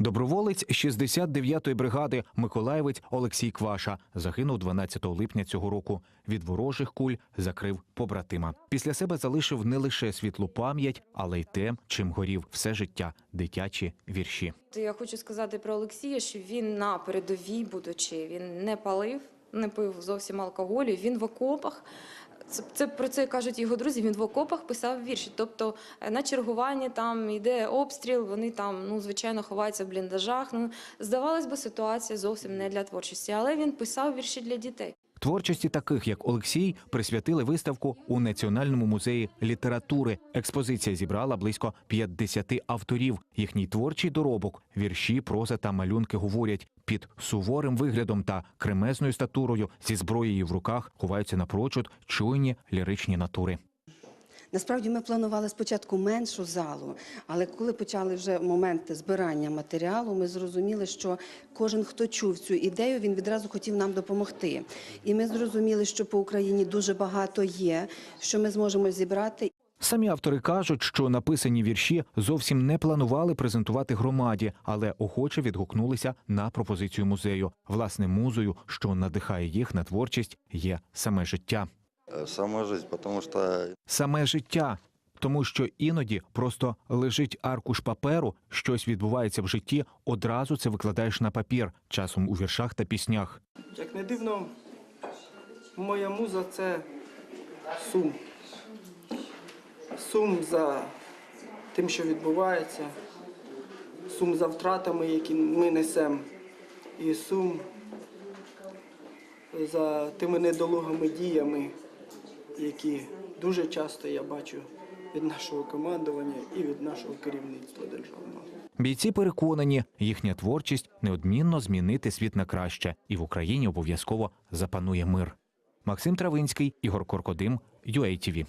Доброволець 69-ї бригади Миколаєвець Олексій Кваша загинув 12 липня цього року. Від ворожих куль закрив побратима. Після себе залишив не лише світлу пам'ять, але й те, чим горів все життя дитячі вірші. Я хочу сказати про Олексія, що він на передовій, будучи, він не палив, не пив зовсім алкоголю. Він в окопах. Це, це про це кажуть його друзі. Він в окопах писав вірші. Тобто е, на чергуванні там йде обстріл, вони там ну звичайно ховаються в бліндажах. Ну здавалось би, ситуація зовсім не для творчості, але він писав вірші для дітей. Творчості таких, як Олексій, присвятили виставку у Національному музеї літератури. Експозиція зібрала близько 50 авторів. Їхній творчий доробок, вірші, проза та малюнки говорять під суворим виглядом та кремезною статурою зі зброєю в руках ховаються напрочуд чуйні ліричні натури. Насправді ми планували спочатку меншу залу, але коли почали вже моменти збирання матеріалу, ми зрозуміли, що кожен, хто чув цю ідею, він відразу хотів нам допомогти. І ми зрозуміли, що по Україні дуже багато є, що ми зможемо зібрати. Самі автори кажуть, що написані вірші зовсім не планували презентувати громаді, але охоче відгукнулися на пропозицію музею. Власне, музою, що надихає їх на творчість, є саме життя. Э, Сама жизнь, потому что Саме життя. Тому що іноді просто лежить аркуш паперу, щось відбувається в житті, одразу це викладаєш на папір, часом у віршах та піснях. Як не дивно, моя муза це сум. Сум за тим, що відбувається, сум за втратами, які ми несемо, і сум за тими недолугими діями, які дуже часто я бачу від нашого командування і від нашого керівництва державного. Бійці переконані, їхня творчість неодмінно змінити світ на краще, і в Україні обов'язково запанує мир. Максим Травинський, Ігор Коркодим, UATV.